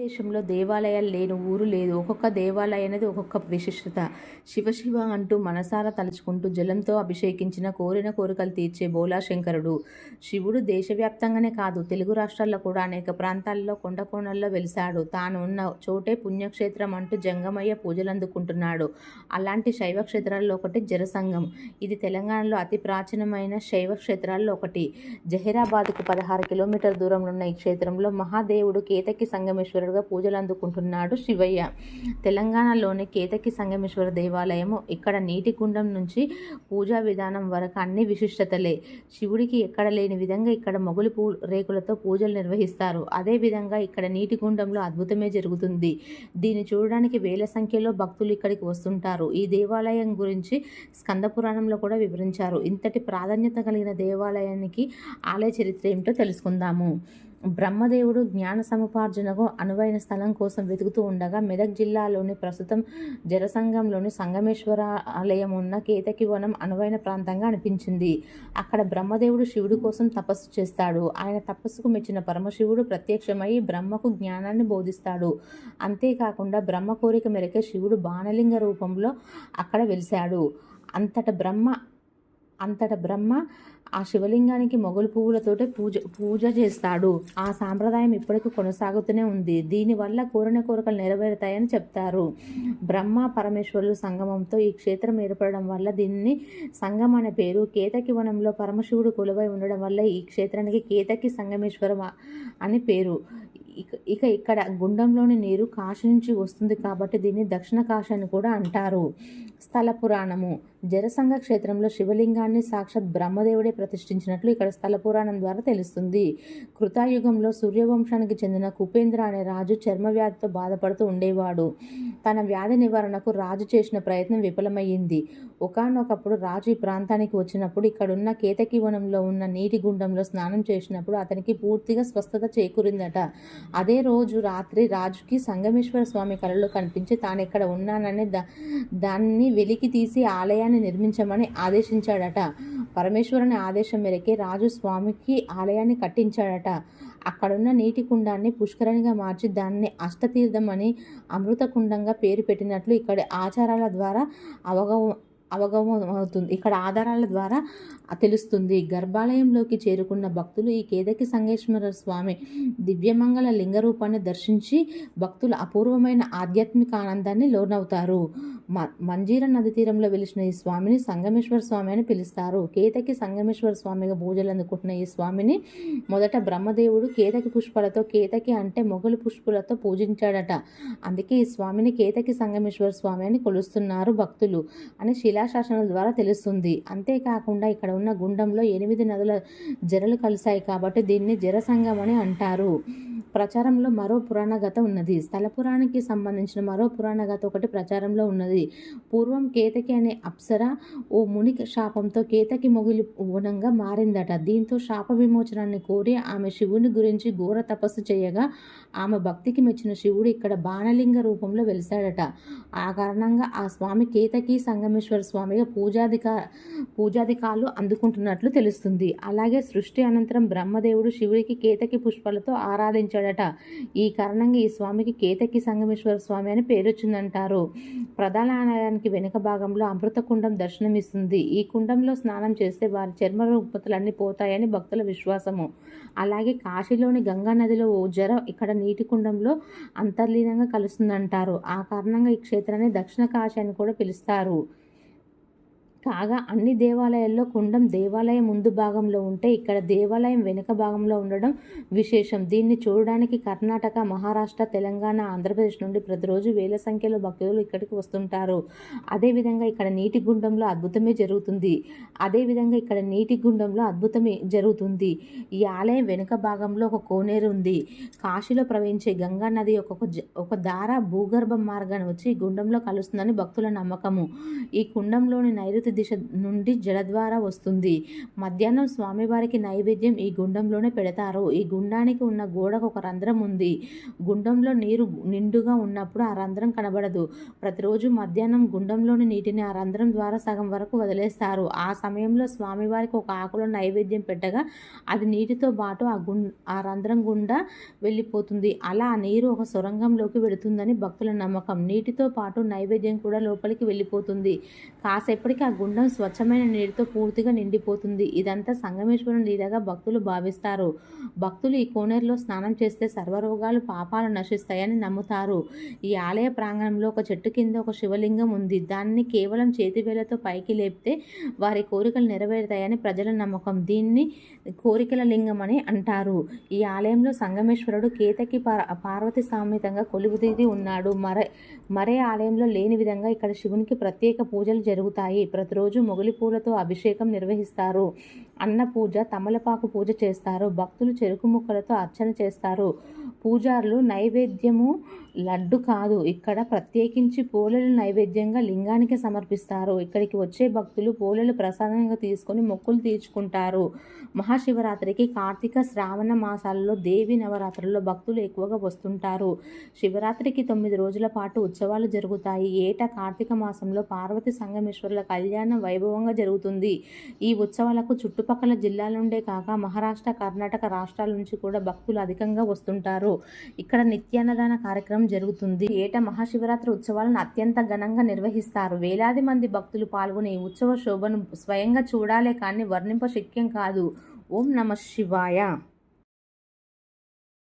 దేశంలో దేవాలయాలు లేని ఊరు లేదు. ఒక్కొక్క దేవాలయం అనేది ఒక్కొక్క విశిష్టత. శివశివ అంటూ మనసారా తలుచుకుంటూ జలంతో అభిషేకించిన కోరిన కోరికలు తీర్చే బోలాశంకరుడు. శివుడు దేశవ్యాప్తంగానే కాదు తెలుగు రాష్ట్రాల్లో కూడా అనేక ప్రాంతాల్లో కొండ కోణల్లో వెలిశాడు తాను ఉన్న చోటే పుణ్యక్షేత్రం అంటూ జంగమయ్య పూజలు అందుకుంటున్నాడు. అలాంటి శైవ క్షేత్రాల్లో ఒకటి జరసంగం ఇది తెలంగాణలో అతి ప్రాచీనమైన శైవ క్షేత్రాల్లో ఒకటి. జహీరాబాద్కు పదహారు కిలోమీటర్ దూరంలో ఉన్న ఈ క్షేత్రంలో మహాదేవుడు కేతకి సంగమేశ్వరుడుగా పూజలు అందుకుంటున్నాడు శివయ్య. తెలంగాణలోని కేతకి సంగమేశ్వర దేవాలయము ఇక్కడ నీటి కుండం నుంచి పూజా విధానం వరకు అన్ని విశిష్టతలే. శివుడికి ఎక్కడ లేని విధంగా ఇక్కడ మొగులు పూ రేకులతో పూజలు నిర్వహిస్తారు. అదేవిధంగా ఇక్కడ నీటి గుండంలో అద్భుతమే జరుగుతుంది. దీన్ని చూడడానికి వేల సంఖ్యలో భక్తులు ఇక్కడికి వస్తుంటారు. ఈ దేవాలయం గురించి స్కంద పురాణంలో కూడా వివరించారు. ఇంతటి ప్రాధాన్యత కలిగిన దేవాలయానికి ఆలయ చరిత్ర ఏమిటో తెలుసుకుందాము. బ్రహ్మదేవుడు జ్ఞాన సముపార్జనకు అనువైన స్థలం కోసం వెతుకుతూ ఉండగా మెదక్ జిల్లాలోని ప్రస్తుతం జలసంఘంలోని సంగమేశ్వర ఆలయం ఉన్న కేతకి వనం అనువైన ప్రాంతంగా అనిపించింది. అక్కడ బ్రహ్మదేవుడు శివుడు కోసం తపస్సు చేస్తాడు. ఆయన తపస్సుకు మెచ్చిన పరమశివుడు ప్రత్యక్షమై బ్రహ్మకు జ్ఞానాన్ని బోధిస్తాడు. అంతేకాకుండా బ్రహ్మ కోరిక మేరకే శివుడు బాణలింగ రూపంలో అక్కడ వెలిశాడు. అంతట బ్రహ్మ అంతట బ్రహ్మ ఆ శివలింగానికి మొగలు పువ్వులతోటే పూజ పూజ చేస్తాడు. ఆ సాంప్రదాయం ఇప్పటికీ కొనసాగుతూనే ఉంది. దీనివల్ల కోరిన కోరికలు నెరవేరుతాయని చెప్తారు. బ్రహ్మ పరమేశ్వరులు సంగమంతో ఈ క్షేత్రం ఏర్పడడం వల్ల దీన్ని సంగం అనే పేరు కేతకి వనంలో పరమశివుడు కొలువై ఉండడం వల్ల ఈ క్షేత్రానికి కేతకి సంగమేశ్వరం అని పేరు. ఇక ఇక ఇక్కడ గుండంలోని నీరు కాశీ నుంచి వస్తుంది కాబట్టి దీన్ని దక్షిణ కాశీ అని కూడా అంటారు. స్థల పురాణము. జరసంగ క్షేత్రంలో శివలింగాన్ని సాక్షాత్ బ్రహ్మదేవుడే ప్రతిష్ఠించినట్లు ఇక్కడ స్థల పురాణం ద్వారా తెలుస్తుంది. కృతాయుగంలో సూర్యవంశానికి చెందిన కుపేంద్ర అనే రాజు చర్మ వ్యాధితో బాధపడుతూ ఉండేవాడు. తన వ్యాధి నివారణకు రాజు చేసిన ప్రయత్నం విఫలమయ్యింది. ఒకనొకప్పుడు రాజు ఈ ప్రాంతానికి వచ్చినప్పుడు ఇక్కడున్న కేతకి వనంలో ఉన్న నీటి గుండంలో స్నానం చేసినప్పుడు అతనికి పూర్తిగా స్వస్థత చేకూరిందట. అదే రోజు రాత్రి రాజుకి సంగమేశ్వర స్వామి కళలో కనిపించి తాను ఇక్కడ ఉన్నానని దా దాన్ని వెలికి తీసి ఆలయాన్ని నిర్మించమని ఆదేశించాడట. పరమేశ్వరుని ఆదేశం మేరకే రాజు స్వామికి ఆలయాన్ని కట్టించాడట. అక్కడున్న నీటి కుండాన్ని పుష్కరణిగా మార్చి దాన్ని అష్టతీర్థం అని అమృత కుండంగా పేరు పెట్టినట్లు ఇక్కడి ఆచారాల ద్వారా అవగ అవగమవుతుంది ఇక్కడ ఆధారాల ద్వారా తెలుస్తుంది. గర్భాలయంలోకి చేరుకున్న భక్తులు ఈ కేదకి సంగేశ్వర స్వామి దివ్యమంగళ లింగ రూపాన్ని దర్శించి భక్తులు అపూర్వమైన ఆధ్యాత్మిక ఆనందాన్ని లోనవుతారు. మంజీర నది తీరంలో వెలిసిన ఈ స్వామిని సంగమేశ్వర స్వామి అని పిలుస్తారు. కేతకి సంగమేశ్వర స్వామిగా పూజలు అందుకుంటున్న ఈ స్వామిని మొదట బ్రహ్మదేవుడు కేతకి పుష్పాలతో కేతకి అంటే మొగలు పుష్పులతో పూజించాడట. అందుకే ఈ స్వామిని కేతకి సంగమేశ్వర స్వామి అని కొలుస్తున్నారు భక్తులు అని శిలాశాసనాల ద్వారా తెలుస్తుంది. అంతేకాకుండా ఇక్కడ ఉన్న గుండంలో ఎనిమిది నదుల జరలు కలిశాయి కాబట్టి దీన్ని జరసంగం అని అంటారు. ప్రచారంలో మరో పురాణ గత ఉన్నది. స్థల పురాణానికి సంబంధించిన మరో పురాణ గత ఒకటి ప్రచారంలో ఉన్నది. పూర్వం కేతకి అనే అప్సర ఓ ముని శాపంతో కేతకి మొగిలి వనంగా మారిందట. దీంతో శాప విమోచనాన్ని కోరి ఆమె శివుని గురించి ఘోర తపస్సు చేయగా ఆమె భక్తికి మెచ్చిన శివుడు ఇక్కడ బాణలింగ రూపంలో వెలిశాడట. ఆ కారణంగా ఆ స్వామి కేతకి సంగమేశ్వర స్వామిగా పూజాధికా పూజాధికారులు అందుకుంటున్నట్లు తెలుస్తుంది. అలాగే సృష్టి అనంతరం బ్రహ్మదేవుడు శివుడికి కేతకి పుష్పాలతో ఆరాధించాడట ఈ కారణంగా ఈ స్వామికి కేతకి సంగమేశ్వర స్వామి అని పేరు వచ్చిందంటారు. ప్రధాన ఆలయానికి వెనుక భాగంలో అమృత కుండం దర్శనమిస్తుంది. ఈ కుండంలో స్నానం చేస్తే వారి చర్మ రుగ్మతలన్నీ పోతాయని భక్తుల విశ్వాసము. అలాగే కాశీలోని గంగా నదిలో ఓ జ్వర ఇక్కడ నీటి కుండంలో అంతర్లీనంగా కలుస్తుందంటారు. ఆ కారణంగా ఈ క్షేత్రాన్ని దక్షిణ కాశీ అని కూడా పిలుస్తారు. కాగా అన్ని దేవాలయాల్లో కుండం దేవాలయం ముందు భాగంలో ఉంటే ఇక్కడ దేవాలయం వెనుక భాగంలో ఉండడం విశేషం. దీన్ని చూడడానికి కర్ణాటక మహారాష్ట్ర తెలంగాణ ఆంధ్రప్రదేశ్ నుండి ప్రతిరోజు వేల సంఖ్యలో భక్తులు ఇక్కడికి వస్తుంటారు. అదేవిధంగా ఇక్కడ నీటి గుండంలో అద్భుతమే జరుగుతుంది. అదేవిధంగా ఇక్కడ నీటి గుండంలో అద్భుతమే జరుగుతుంది. ఈ ఆలయం వెనుక భాగంలో ఒక కోనేరు ఉంది. కాశీలో ప్రవహించే గంగా నది ఒక జ- ఒక దార భూగర్భ మార్గాన్ని వచ్చి గుండంలో కలుస్తుందని భక్తుల నమ్మకము. ఈ కుండంలోని నైరుతి నైరుతి దిశ నుండి జలద్వార వస్తుంది. మధ్యాహ్నం స్వామివారికి నైవేద్యం ఈ గుండంలోనే పెడతారు. ఈ గుండానికి ఉన్న గోడకు ఒక రంధ్రం ఉంది. గుండంలో నీరు నిండుగా ఉన్నప్పుడు ఆ రంధ్రం కనబడదు. ప్రతిరోజు మధ్యాహ్నం గుండంలోని నీటిని ఆ రంధ్రం ద్వారా సగం వరకు వదిలేస్తారు. ఆ సమయంలో స్వామివారికి ఒక ఆకులో నైవేద్యం పెట్టగా అది నీటితో పాటు ఆ గుం ఆ రంధ్రం గుండా వెళ్ళిపోతుంది. అలా ఆ నీరు ఒక సొరంగంలోకి వెళుతుందని భక్తుల నమ్మకం. నీటితో పాటు నైవేద్యం కూడా లోపలికి వెళ్ళిపోతుంది. కాసేపటికి ఆ గుండం స్వచ్ఛమైన నీటితో పూర్తిగా నిండిపోతుంది. ఇదంతా సంగమేశ్వరం లీలగా భక్తులు భావిస్తారు. భక్తులు ఈ కోనేరులో స్నానం చేస్తే సర్వరోగాలు పాపాలు నశిస్తాయని నమ్ముతారు. ఈ ఆలయ ప్రాంగణంలో ఒక చెట్టు కింద ఒక శివలింగం ఉంది. దాన్ని కేవలం చేతివేళ్ళతో పైకి లేపితే వారి కోరికలు నెరవేరుతాయని ప్రజల నమ్మకం. దీన్ని కోరికల లింగం అని అంటారు. ఈ ఆలయంలో సంగమేశ్వరుడు కేతకి పార్ పార్వతి సామెతంగా కొలువుదీరి ఉన్నాడు. మరే మరే ఆలయంలో లేని విధంగా ఇక్కడ శివునికి ప్రత్యేక పూజలు జరుగుతాయి. ప్రతి ప్రతిరోజు మొగలి పూలతో అభిషేకం నిర్వహిస్తారు. అన్న పూజ తమలపాకు పూజ చేస్తారు. భక్తులు చెరుకు ముక్కలతో అర్చన చేస్తారు. పూజారులు నైవేద్యము లడ్డు కాదు ఇక్కడ ప్రత్యేకించి పూలలు నైవేద్యంగా లింగానికి సమర్పిస్తారు. ఇక్కడికి వచ్చే భక్తులు పూలలు ప్రసాదంగా తీసుకొని మొక్కులు తీర్చుకుంటారు. మహాశివరాత్రికి కార్తీక శ్రావణ మాసాలలో దేవి నవరాత్రుల్లో భక్తులు ఎక్కువగా వస్తుంటారు. శివరాత్రికి తొమ్మిది రోజుల పాటు ఉత్సవాలు జరుగుతాయి. ఏటా కార్తీక మాసంలో పార్వతి సంగమేశ్వరుల కళ్యాణం వైభవంగా జరుగుతుంది. ఈ ఉత్సవాలకు చుట్టుపక్కల జిల్లాల నుండే కాక మహారాష్ట్ర కర్ణాటక రాష్ట్రాల నుంచి కూడా భక్తులు అధికంగా వస్తుంటారు. ఇక్కడ నిత్యాన్నదాన కార్యక్రమం జరుగుతుంది. ఏటా మహాశివరాత్రి ఉత్సవాలను అత్యంత ఘనంగా నిర్వహిస్తారు. వేలాది మంది భక్తులు పాల్గొనే ఈ ఉత్సవ శోభను స్వయంగా చూడాలే కానీ వర్ణింప శక్యం కాదు. ఓం నమ శివాయ.